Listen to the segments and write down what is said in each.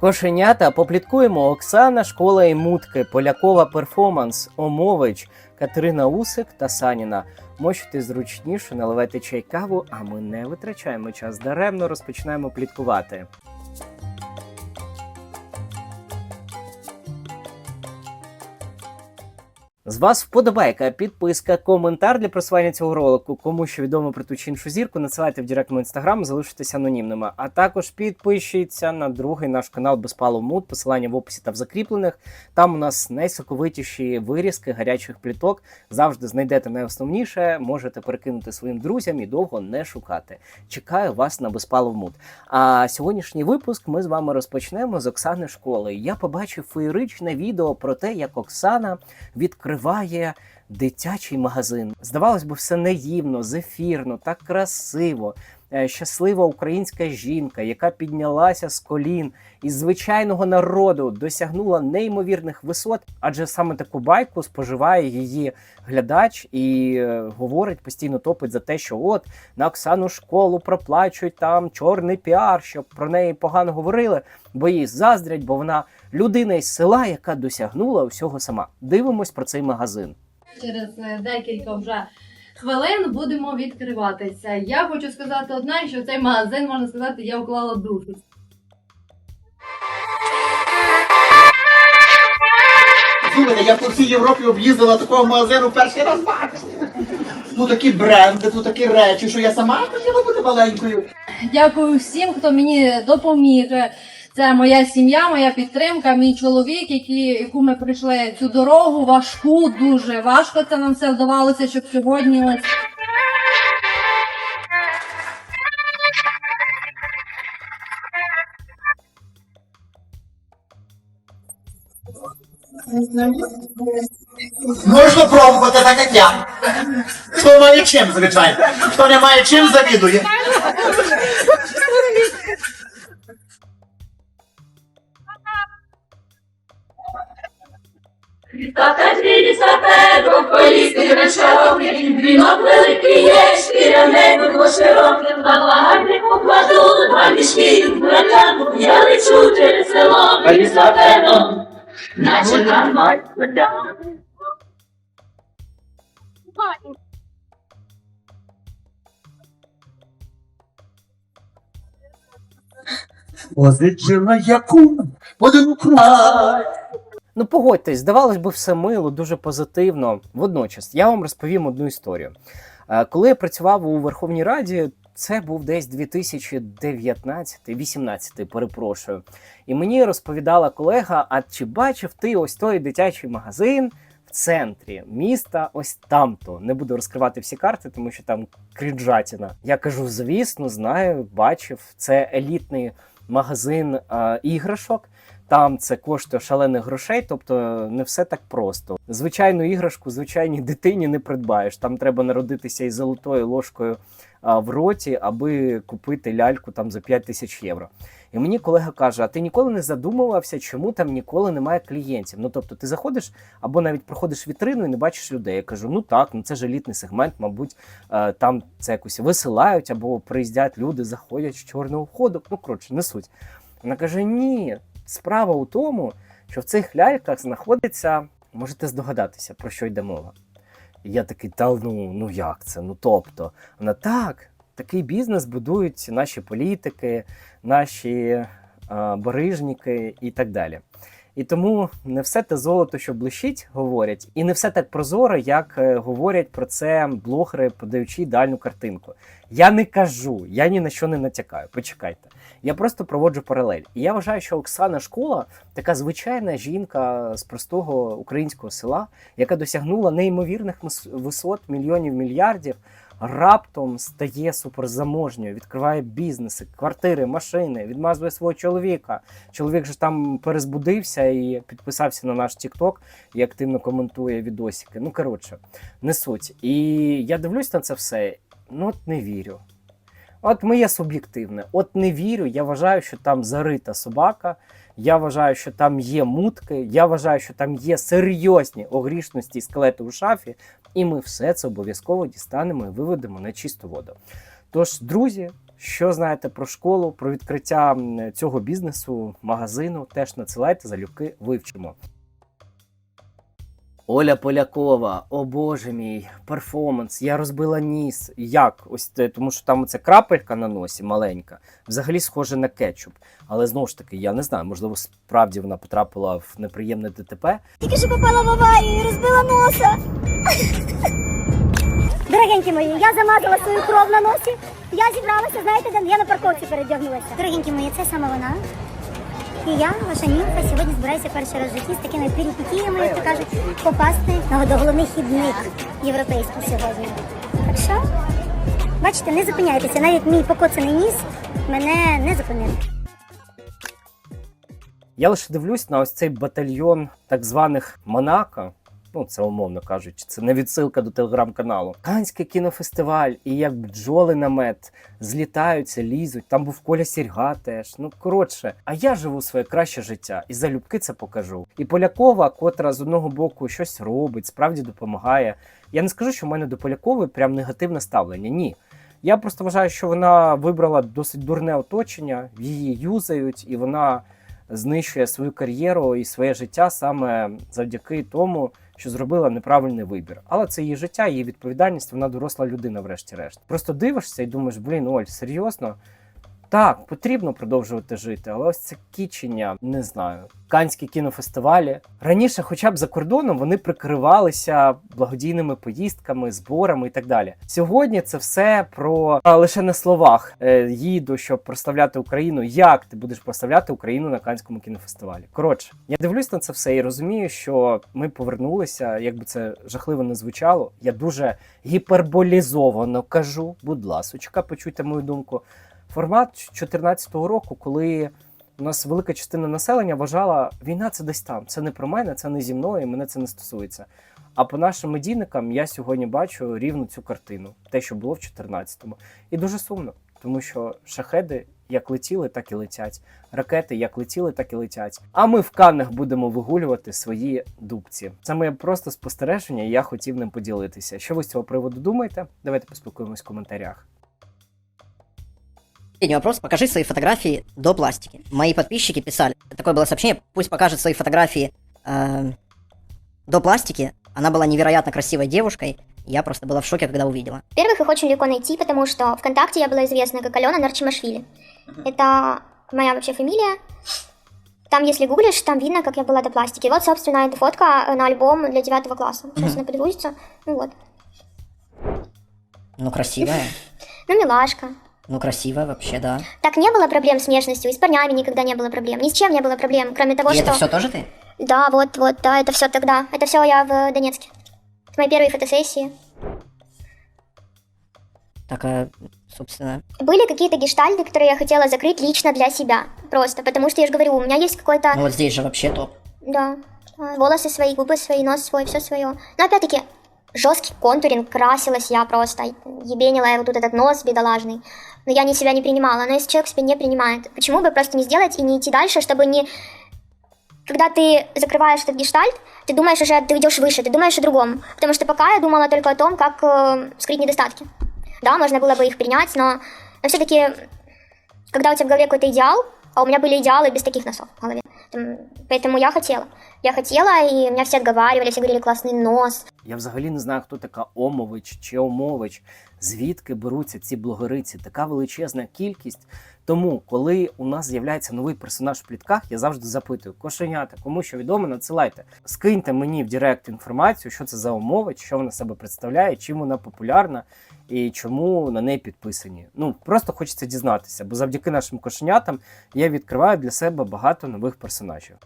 Кошенята попліткуємо Оксана, школа і мутки, Полякова перформанс, Омович, Катерина Усик та Саніна. Мочити зручніше, наливайте чай каву, а ми не витрачаємо час даремно, розпочинаємо пліткувати. З вас вподобайка, підписка, коментар для просування цього ролику. Кому що відомо про ту чи іншу зірку, надсилайте в директ мого інстаграм, залишитесь анонімними. А також підпишіться на другий наш канал Безпалов Муд, посилання в описі та в закріплених. Там у нас найсоковитіші вирізки гарячих пліток. Завжди знайдете найосновніше, можете перекинути своїм друзям і довго не шукати. Чекаю вас на Безпалов Муд. А сьогоднішній випуск ми з вами розпочнемо з Оксани школи. Я побачив феєричне відео про те, як Оксана відкриває дитячий магазин. Здавалось би, все наївно, зефірно, так красиво. Е, Щаслива українська жінка, яка піднялася з колін із звичайного народу, досягнула неймовірних висот, адже саме таку байку споживає її глядач і е, говорить постійно топить за те, що от на Оксану школу проплачують там чорний піар, щоб про неї погано говорили, бо їй заздрять, бо вона людина із села, яка досягнула всього сама. Дивимось про цей магазин. Через е, декілька вже хвилин будемо відкриватися. Я хочу сказати одне, що в цей магазин, можна сказати, я вклала душу. Слухайте, я по всій Європі об'їздила такого магазину перший раз бачу. Тут такі бренди, тут такі речі, що я сама хотіла бути маленькою. Дякую всім, хто мені допоміг. Це моя сім'я, моя підтримка, мій чоловік, які, яку ми пройшли цю дорогу важку, дуже важко це нам все вдавалося, щоб сьогодні Можна пробувати так, як я. Хто має чим, звичайно. Хто не має чим, завідує. Тата дві сапего, полісти речові, Вінок великий є, шкіряне було широке, На багатник покладу, два мішки, братан, Я лечу через село, Лісапедом, наче гармат, Позичила яку один край. Ну, погодьтесь, здавалось би, все мило, дуже позитивно. Водночас, я вам розповім одну історію. Е, Коли я працював у Верховній Раді, це був десь 2019-18, перепрошую. І мені розповідала колега: а чи бачив ти ось той дитячий магазин в центрі міста, ось там-то. Не буду розкривати всі карти, тому що там крінжатіна. Я кажу: звісно, знаю, бачив. Це елітний магазин е, іграшок. Там це коштує шалених грошей, тобто не все так просто. Звичайну іграшку звичайній дитині не придбаєш. Там треба народитися із золотою ложкою в роті, аби купити ляльку там за 5 тисяч євро. І мені колега каже: а ти ніколи не задумувався, чому там ніколи немає клієнтів? Ну тобто, ти заходиш або навіть проходиш вітрину і не бачиш людей. Я кажу: ну так, ну це ж елітний сегмент, мабуть, е, там це якось висилають або приїздять люди, заходять з чорного входу. Ну коротше, не суть. Вона каже: ні, справа у тому, що в цих ляльках знаходиться, можете здогадатися, про що йде мова. І я такий, та ну, ну як це? Ну тобто, вона так, такий бізнес будують наші політики, наші е, барижники і так далі. І тому не все те золото, що блищить, говорять, і не все так прозоро, як е, говорять про це блогери, подаючи ідеальну картинку. Я не кажу, я ні на що не натякаю. Почекайте. Я просто проводжу паралель. І я вважаю, що Оксана Школа така звичайна жінка з простого українського села, яка досягнула неймовірних висот мільйонів мільярдів. Раптом стає суперзаможньою, відкриває бізнеси, квартири, машини, відмазує свого чоловіка. Чоловік же там перезбудився і підписався на наш TikTok і активно коментує відосики. Ну коротше, не суть. І я дивлюсь на це все. Ну от не вірю. От моє суб'єктивне. От не вірю. Я вважаю, що там зарита собака. Я вважаю, що там є мутки. Я вважаю, що там є серйозні огрішності і скелети у шафі. І ми все це обов'язково дістанемо і виведемо на чисту воду. Тож, друзі, Що знаєте про школу, про відкриття цього бізнесу, магазину, теж надсилайте залюбки, вивчимо. Оля Полякова, о боже мій, перформанс, я розбила ніс. Як? Ось тому що там оця крапелька на носі маленька, взагалі схоже на кетчуп. Але знову ж таки, я не знаю, можливо, справді вона потрапила в неприємне ДТП. Тільки що попала в аварію і розбила носа. Дорогенькі мої, я замазала свою кров на носі. Я зібралася, знаєте, де я на парковці передягнулася. Дорогенькі мої, це саме вона. І я, ваша німфа, сьогодні збираюся перший раз в житті з такими перипетіями, як то кажуть, попасти на водоголовний хідник європейський сьогодні. Так що, бачите, не зупиняйтеся, навіть мій покоцаний ніс мене не зупинив. Я лише дивлюсь на ось цей батальйон так званих Монако. Ну, це умовно кажучи, це не відсилка до телеграм-каналу. Канський кінофестиваль, і як бджоли на мед злітаються, лізуть. Там був Коля Сірга теж. Ну коротше, а я живу своє краще життя і залюбки це покажу. І Полякова, котра з одного боку щось робить, справді допомагає. Я не скажу, що в мене до Полякової прям негативне ставлення. Ні. Я просто вважаю, що вона вибрала досить дурне оточення, її юзають, і вона знищує свою кар'єру і своє життя саме завдяки тому, що зробила неправильний вибір. Але це її життя, її відповідальність, вона доросла людина, врешті-решт. Просто дивишся і думаєш, блін, Оль, серйозно? Так, потрібно продовжувати жити, але ось це кічення, не знаю. Канські кінофестивалі. Раніше, хоча б за кордоном, вони прикривалися благодійними поїздками, зборами і так далі. Сьогодні це все про а, лише на словах е, їду, щоб прославляти Україну. Як ти будеш прославляти Україну на Канському кінофестивалі? Коротше, я дивлюсь на це все і розумію, що ми повернулися, якби це жахливо не звучало. Я дуже гіперболізовано кажу. Будь ласочка, почуйте мою думку. Формат 2014 року, коли у нас велика частина населення вважала, війна це десь там. Це не про мене, це не зі мною, мене це не стосується. А по нашим медійникам я сьогодні бачу рівно цю картину, те, що було в 2014-му. І дуже сумно, тому що шахеди як летіли, так і летять. Ракети як летіли, так і летять. А ми в Каннах будемо вигулювати свої дубці. Це моє просто спостереження, і я хотів ним поділитися. Що ви з цього приводу думаєте? Давайте поспілкуємось в коментарях. Последний вопрос. Покажи свои фотографии до пластики. Мои подписчики писали. Такое было сообщение. Пусть покажет свои фотографии э, до пластики. Она была невероятно красивой девушкой. Я просто была в шоке, когда увидела. Во-первых, их очень легко найти, потому что ВКонтакте я была известна как Алена Нарчимашвили. Это моя вообще фамилия. Там, если гуглишь, там видно, как я была до пластики. Вот, собственно, эта фотка э, на альбом для девятого класса. Сейчас она перегрузится. Ну вот. Ну, красивая. Ну, милашка. Ну, красивая вообще, да. Так не было проблем с внешностью, и с парнями никогда не было проблем. Ни с чем не было проблем, кроме того, И что... это все тоже ты? Да, вот, вот, да, это все тогда. Это все я в Донецке. Это мои первые фотосессии. Так, э, собственно. Были какие-то гештальты, которые я хотела закрыть лично для себя. Просто, потому что я же говорю, у меня есть какой-то... Ну, вот здесь же вообще топ. Да. А, Волосы свои, губы свои, нос свой, все свое. Но опять-таки, жесткий контуринг, красилась я просто. Ебенила я вот тут этот нос бедолажный. Но я не себя не принимала. Но если человек себя не принимает, почему бы просто не сделать и не идти дальше, чтобы не... Когда ты закрываешь этот гештальт, ты думаешь уже, ты идешь выше, ты думаешь о другом. Потому что пока я думала только о том, как э, скрыть недостатки. Да, можно было бы их принять, но, но все-таки, когда у тебя в голове какой-то идеал, а у меня были идеалы без таких носов в голове. Поэтому я хотела. Я хотела, и меня все отговаривали, все говорили классный нос. Я взагалі не знаю, хто така Омович чи Омович, звідки беруться ці блогериці, така величезна кількість. Тому, коли у нас з'являється новий персонаж в плітках, я завжди запитую: кошенята, кому що відомо, надсилайте. Скиньте мені в Директ інформацію, що це за Омович, що вона себе представляє, чим вона популярна і чому на неї підписані. Ну просто хочеться дізнатися, бо завдяки нашим кошенятам я відкриваю для себе багато нових персонажів.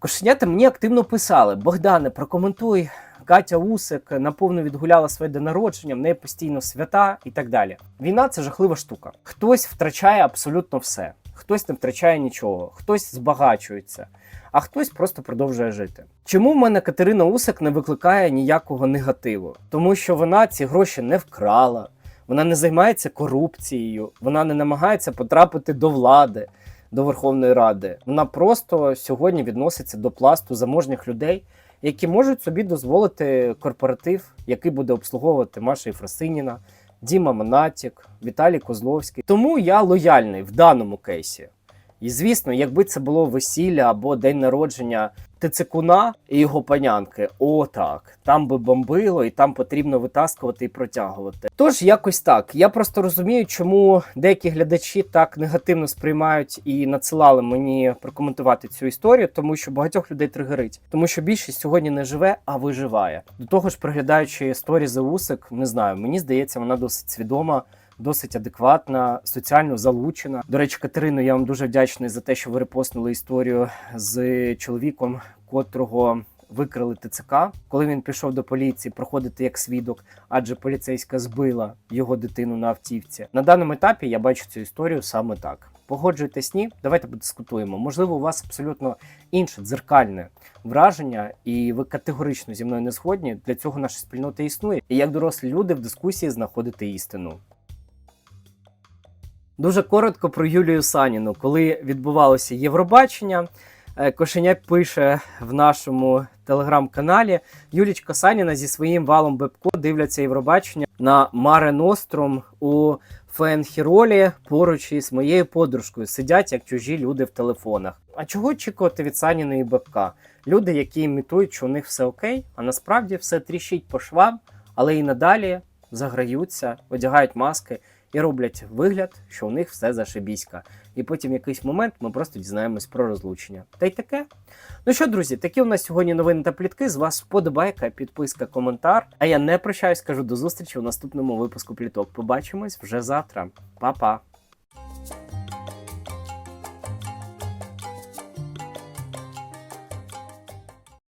Кошенята мені активно писали: Богдане, прокоментуй. Катя Усик наповну відгуляла своє день народження, в неї постійно свята і так далі. Війна це жахлива штука. Хтось втрачає абсолютно все, хтось не втрачає нічого, хтось збагачується, а хтось просто продовжує жити. Чому в мене Катерина Усик не викликає ніякого негативу? Тому що вона ці гроші не вкрала, вона не займається корупцією, вона не намагається потрапити до влади до Верховної Ради. Вона просто сьогодні відноситься до пласту заможніх людей, які можуть собі дозволити корпоратив, який буде обслуговувати Маша Єфросиніна, Діма Монатік, Віталій Козловський. Тому я лояльний в даному кейсі. І звісно, якби це було весілля або день народження Тицикуна і його панянки, о так, там би бомбило, і там потрібно витаскувати і протягувати. Тож якось так. Я просто розумію, чому деякі глядачі так негативно сприймають і надсилали мені прокоментувати цю історію, тому що багатьох людей тригерить, тому що більшість сьогодні не живе, а виживає. До того ж, приглядаючи історії за усик, не знаю, мені здається, вона досить свідома досить адекватна, соціально залучена. До речі, Катерино, я вам дуже вдячний за те, що ви репостнули історію з чоловіком, котрого викрили ТЦК, коли він пішов до поліції проходити як свідок, адже поліцейська збила його дитину на автівці. На даному етапі я бачу цю історію саме так. Погоджуєтесь ні? Давайте подискутуємо. Можливо, у вас абсолютно інше дзеркальне враження, і ви категорично зі мною не згодні. Для цього наша спільнота існує. І як дорослі люди в дискусії знаходити істину. Дуже коротко про Юлію Саніну. Коли відбувалося Євробачення, е, Кошеня пише в нашому телеграм-каналі: Юлічка Саніна зі своїм валом Бебко дивляться Євробачення на Маре Ностром у Фенхіролі поруч із моєю подружкою. Сидять як чужі люди в телефонах. А чого очікувати від Саніної Бебка? Люди, які імітують, що у них все окей, а насправді все тріщить по швам, але і надалі заграються, одягають маски і роблять вигляд, що у них все зашибіська. І потім в якийсь момент ми просто дізнаємось про розлучення. Та й таке. Ну що, друзі, такі у нас сьогодні новини та плітки. З вас вподобайка, підписка, коментар. А я не прощаюсь, кажу до зустрічі у наступному випуску пліток. Побачимось вже завтра. Па-па!